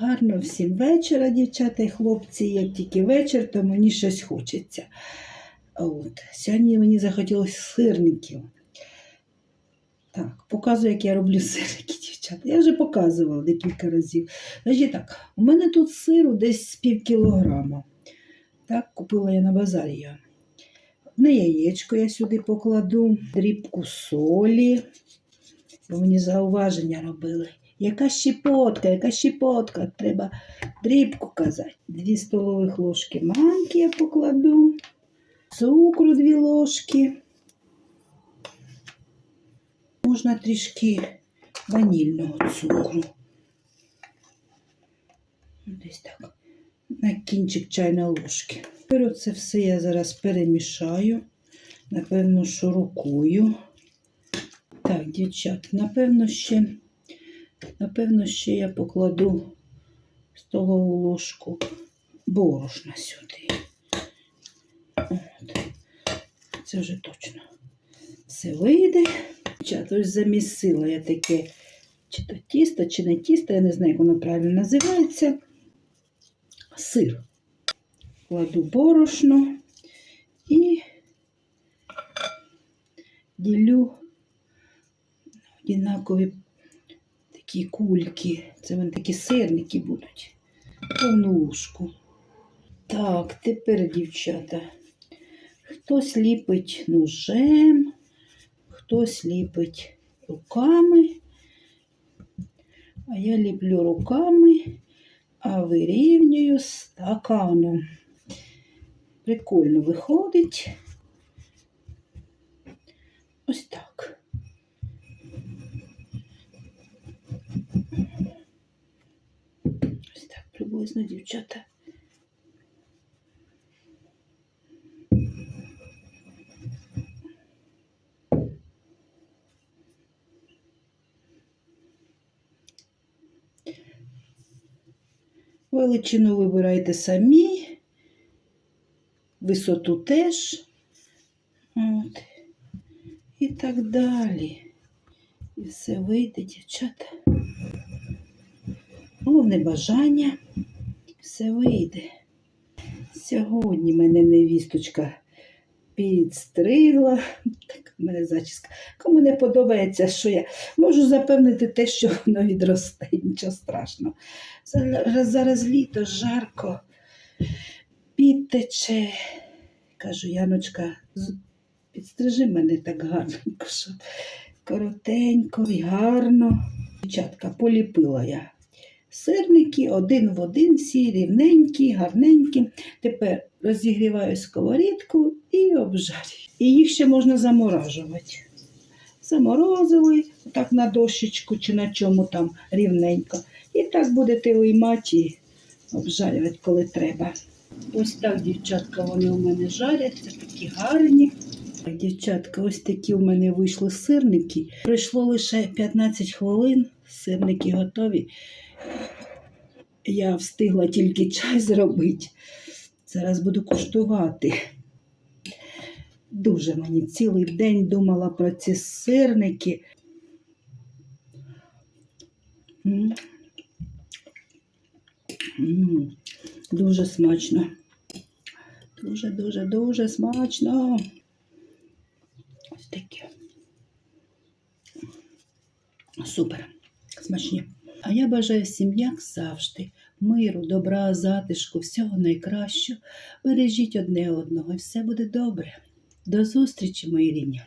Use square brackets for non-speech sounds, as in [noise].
Гарно всім вечора, дівчата і хлопці. Як тільки вечір, то мені щось хочеться. От. Сьогодні мені захотілося сирників. Так, показую, як я роблю [laughs] сирники, дівчата. Я вже показувала декілька разів. Значить так, у мене тут сиру десь з пів кілограма. Так, купила я на базарі його. На яєчко я сюди покладу, дрібку солі. Бо мені зауваження робили. Яка щепотка, яка щепотка, треба дрібку казати. Дві столових ложки манки я покладу, цукру дві ложки. Можна трішки ванільного цукру. Десь так. На кінчик чайної ложки. Тепер це все я зараз перемішаю. Напевно, що рукою. Так, дівчата, напевно, ще, напевно, ще я покладу столову ложку борошна сюди. От. Це вже точно все вийде. Ось замісила я таке, чи то тісто, чи не тісто, я не знаю, як воно правильно називається. Сир. Кладу борошно і ділю однакові такі кульки. Це вони такі сирники будуть. Повну ложку. Так, тепер, дівчата, хтось ліпить ножем, хтось ліпить руками. А я ліплю руками, а вирівнюю стаканом. Прикольно виходить. Ось так. Ось так приблизно, дівчата. Величину вибирайте самі, висоту теж. От. І так далі. І все вийде, дівчата. Головне бажання, все вийде. Сьогодні мене невісточка підстригла. Так, у мене зачіска. Кому не подобається, що я можу запевнити те, що воно відросте, [laughs] нічого страшного. Зараз, зараз літо, жарко, підтече. Кажу, Яночка, підстрижи мене так гарненько, що коротенько і гарно. Дівчатка, поліпила я. Сирники один в один, всі рівненькі, гарненькі. Тепер розігріваю сковорідку і обжарюю. І їх ще можна заморажувати. Заморозили, так на дощечку чи на чому там рівненько. І так будете виймати і обжарювати, коли треба. Ось так, дівчатка, вони у мене жаряться, такі гарні. Дівчатка, ось такі у мене вийшли сирники. Пройшло лише 15 хвилин, сирники готові. Я встигла тільки чай зробити. Зараз буду куштувати. Дуже мені цілий день думала про ці сирники. М. М, Дуже смачно. Дуже, дуже, дуже смачно. Ось таке. Супер. Смачні. А я бажаю всім, як завжди, миру, добра, затишку, всього найкращого. Бережіть одне одного, і все буде добре. До зустрічі, мої рідні.